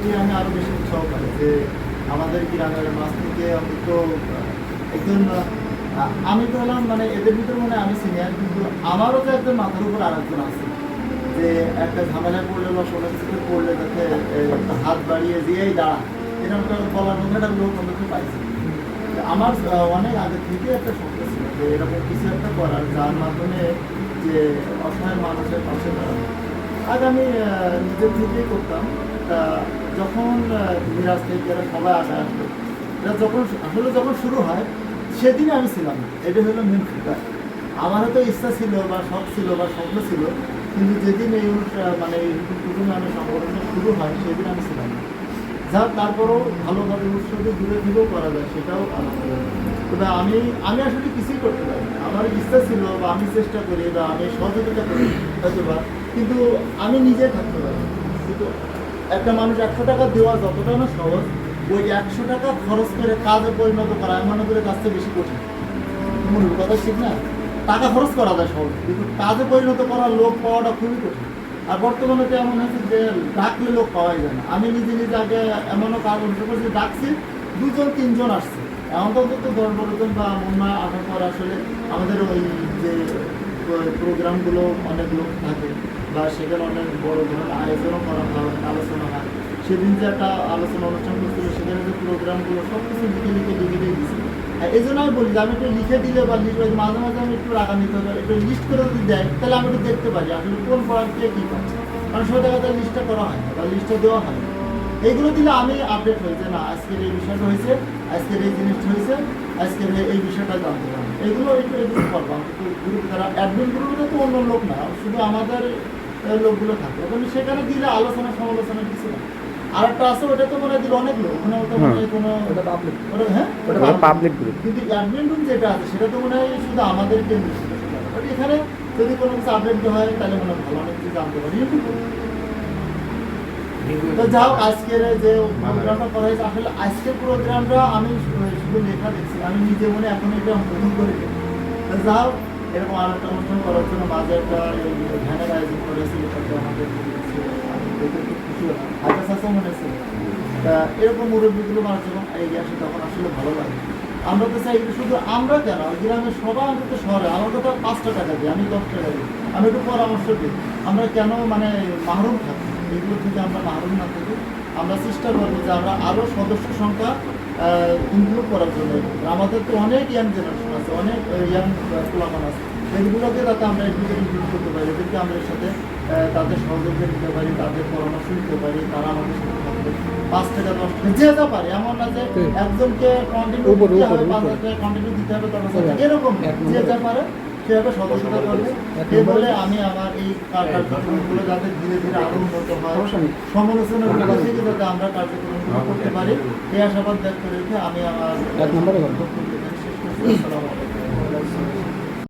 থেকে আমি আরও বেশি উৎসাহ পাই যে আমাদের গ্রামের মাছ থেকে অন্তত একজন আমি তো হলাম মানে এদের ভিতরে মনে আমি সিনিয়র কিন্তু আমারও তো একজন মাথার উপর আরেকজন আছে। যে একটা ঝামেলা পড়লে বা কোনো কিছুতে পড়লে আহ, হাত বাড়িয়ে দিয়েই দাঁড়া এরকম বলার মধ্যে একটা লোক অন্তত পাইছে। আমার অনেক আগে থেকে একটা স্বপ্ন ছিল যে এরকম কিছু একটা করার যার মাধ্যমে যে অসহায় মানুষের পাশে দাঁড়ানো। আজ আমি নিজের থেকেই করতাম। তা যখন মিরাজ থেকে সবাই আগে আসলো এটা যখন আসলে যখন শুরু হয়, সেদিনই আমি ছিলাম এটা হলো মেন ফিগার আমার হয়তো ইচ্ছা ছিল বা শখ ছিল বা স্বপ্ন ছিল, কিন্তু যেদিন এই মানে কুটুমে আমি সংগঠনটা শুরু হয়, সেদিন আমি ছিলাম যা তারপরেও ভালোভাবে উৎসবে দূরে থেকেও করা যায়, সেটাও আলহামদুলিল্লাহ তবে আমি আমি আসলে কিছুই করতে পারি। আমার ইচ্ছা ছিল বা আমি চেষ্টা করি বা আমি সহযোগিতা করি হয়তো বা কিন্তু আমি নিজে থাকতে পারি। কিন্তু একটা মানুষ একশো টাকা দেওয়া যতটা না সহজ, ওই একশো টাকা খরচ করে কাজে পরিণত করা আমি মনে করি কাজটা বেশি কঠিন। মূল কথা ঠিক না? টাকা খরচ করা যায় সহজ, কিন্তু কাজে পরিণত করার লোক পাওয়াটা খুবই কঠিন। আর বর্তমানে তো এমন হয়েছে যে ডাকলে লোক পাওয়াই যায় না। আমি নিজে নিজে আগে এমনও কাজ অনুষ্ঠিত করছি ডাকছি, দুজন, তিনজন আসছে। এমন তো অন্তত দশ বারো জন বা মুন্না আসার পর আসলে আমাদের ওই যে প্রোগ্রামগুলো অনেক লোক থাকে। বা সেখানে অনেক বড় ধরনের আয়োজনও করা হয়, অনেক আলোচনা হয়। সেদিন যে একটা আলোচনা অনুষ্ঠান করছিল সেখানে যে প্রোগ্রামগুলো সব কিছু লিখে লিখে লিখে দিয়ে দিচ্ছি এই জন্য আমি বলি যে আমি একটু লিখে দিলে বা লিখে মাঝে মাঝে আমি একটু রাখা নিতে হবে একটু লিস্ট করে যদি দেয়, তাহলে আমি একটু দেখতে পারি আসলে কোন পড়ার কে কী পাচ্ছে কারণ সব জায়গাতে লিস্টটা করা হয় বা লিস্টটা দেওয়া হয় এইগুলো দিলে আমি আপডেট যে না, আজকের এই বিষয়টা হয়েছে, আজকের এই জিনিসটা হয়েছে, আজকের এই- বিষয়টা জানতে পারব এগুলো একটু এগুলো করব। গ্রুপ যারা অ্যাডমিন গ্রুপে তো অন্য লোক না, শুধু আমাদের লোকগুলো থাকে। ওখানে সেখানে দিলে আলোচনা সমালোচনা কিছু না। আর একটা আছে ওটা তো মনে হয় অনেক লোক। ওখানে তো মনে হয় কোনো ওটা পাবলিক ওটা- হ্যাঁ? ওটা পাবলিক গ্রুপ কিন্তু অ্যাডমিন রুম যেটা আছে সেটা তো মনে হয় শুধু আমাদের কেন্দ্র বাট এখানে যদি কোনো কিছু আপডেট হয় তাহলে মনে হয় ভালো অনেক কিছু জানতে পারি। তো যাও আজকের যে প্রোগ্রামটা করা হয়েছে আসলে আজকের প্রোগ্রামটা আমি শুধু লেখা দেখছি। আমি নিজে মনে এখন এটা নতুন করে যাও এরকম আর একটা অনুষ্ঠান করার জন্য মাঝে একটা ধ্যানের আয়োজন করেছিল তাতে আমাদের। দেখে খুশি হলাম। হাজার শাসন মনে ছিল তা এরকম মুরব্বীগুলো মানুষ যখন এগিয়ে আসে, তখন আসলে ভালো লাগে। আমরা তো চাই শুধু আমরা কেন গ্রামের সবাই অন্তত শহরে, আমার কথা পাঁচটা টাকা দিই আমি দশ টাকা দিই আমি একটু পরামর্শ দিই। আমরা কেন মানে মাহরুম থাকি? এগুলো থেকে আমরা মাহরুম না থাকি। আমরা চেষ্টা করব যে আমরা আরও সদস্য সংখ্যা ইনক্লুড করার জন্য। আমাদের তো অনেক ইয়াং জেনারেশন আছে, অনেক ইয়াং পোলামান আছে। এগুলোকে যাতে আমরা এগুলোকে ইনক্লুড করতে পারি, এদেরকে আমরা এর সাথে তাদের সহযোগিতা নিতে পারি, তাদের পরামর্শ নিতে পারি, তারা আমাদের সাথে পাঁচ টাকা দশ যে যা পারে এমন না যে একজনকে কন্টিনিউ উপরে, দিতে হবে পাঁচ উপরে। হাজার টাকা কন্টিনিউ দিতে হবে দশ এরকম যে যা পারে সেভাবে সদস্যতা করবে। এক বলে আমি আমার এই কার- কার্যক্রমগুলো যাতে ধীরে ধীরে আরও উন্নত হয় সমালোচনার থেকে যাতে আমরা কার্যক্রমগুলো করতে পারি এই আশাবাদ ব্যক্ত রেখে আমি আমার এক নম্বরে করব। বক্তব্য এখানে শেষ করছি। আসসালামু আলাইকুম।